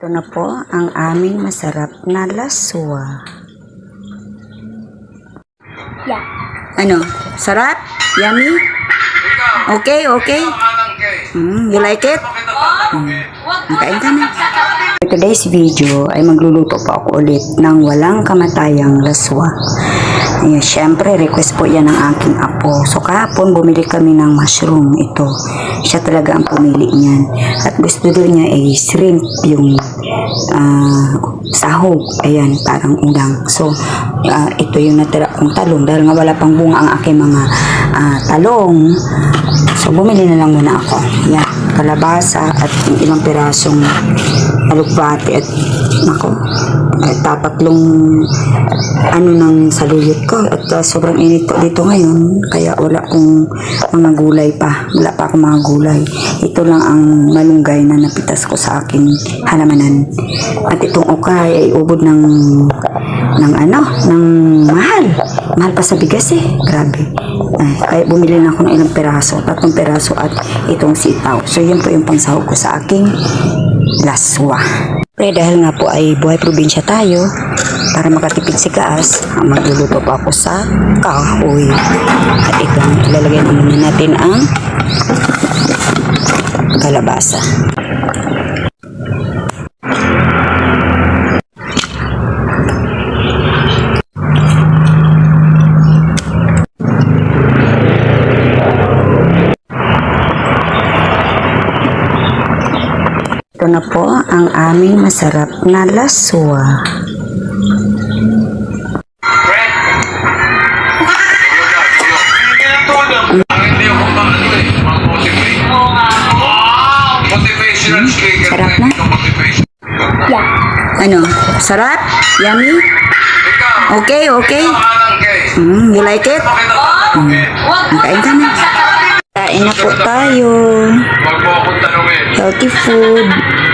Ito na po ang aming masarap na laswa. Yeah. Ano? Sarap? Yummy? Okay, okay. Mm, you like it? Makain ka na. For today's video ay magluluto po ako ulit ng walang kamatayang laswa. Ayan, syempre, request po yan ng aking apo. So, kahapon bumili kami ng mushroom. Ito, siya talaga ang pumili niyan. At gusto doon niya ay shrimp yung ah, sahog. Ayan, parang udang. So, ah, ito yung natira kong talong. Dahil nga wala pang bunga ang aking mga ah, talong. So, bumili na lang muna ako. Yan, kalabasa at ilang pirasong alukbati at nako, eh, tapatlong ano ng saluyot ko. At uh, sobrang init po dito ngayon kaya wala akong mga gulay pa. Wala pa akong mga gulay. Ito lang ang malunggay na napitas ko sa aking halamanan. At itong ukay ay ubod ng ng ano ng mahal. Mahal pa sa bigas eh. Grabe. Ay, kaya bumili na ako ng ilang peraso tatlong peraso at itong sitaw. So yun po yung pangsahog ko sa aking laswa. Pre, dahil nga po ay buhay probinsya tayo, para makatipid si Kaas, ah, magluluto po ako sa kahoy. At ito, ilalagay na natin ang kalabasa. Na po ang aming masarap na laswa. Sarap na. Yeah. Ano? Sarap? Yummy? Okay, okay. Mm, you like it? Tatanungin? Makain ka na. Kain na po tayo. Wag mo akong tanungin. Healthy food.